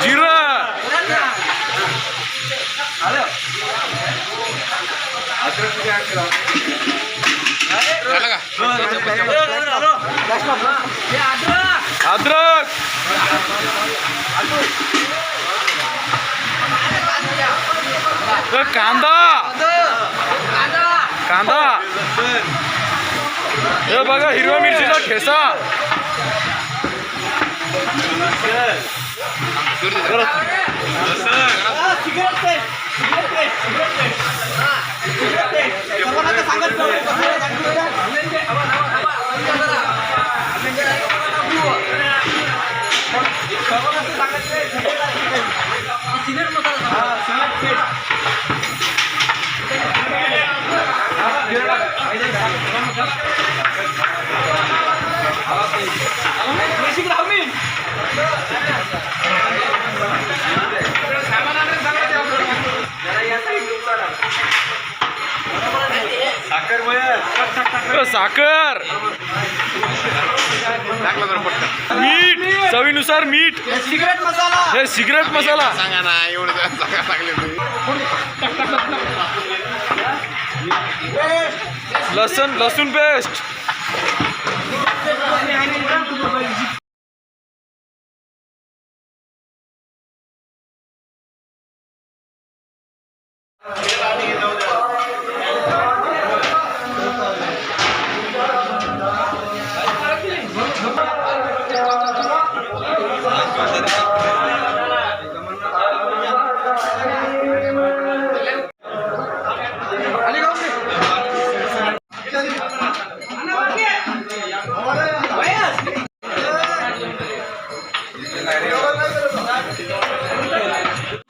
Jira. Halo. Adrak. Eh, Kanda. Kanda. Kanda. 여봐가 이리와 밀지나 개사. 그렇지 그렇지 그렇지 그렇지 그렇지 साखर! मीठ! चवीनुसार मीठ! सिगरेट मसाला हे सिगरेट मसाला! सांगा ना एवढं सांगा लागले तुम्ही लसूण लसूण पेस्ट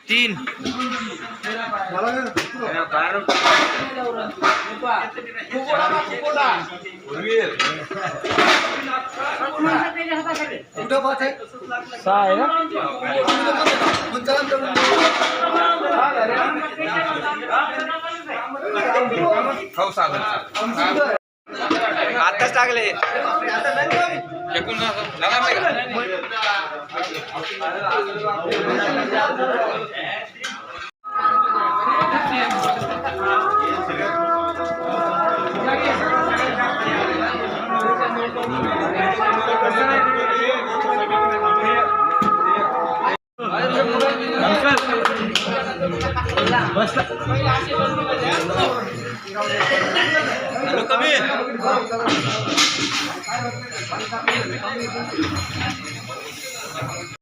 तीन. सहा आहे ना आताच टाकले कमी Terima kasih.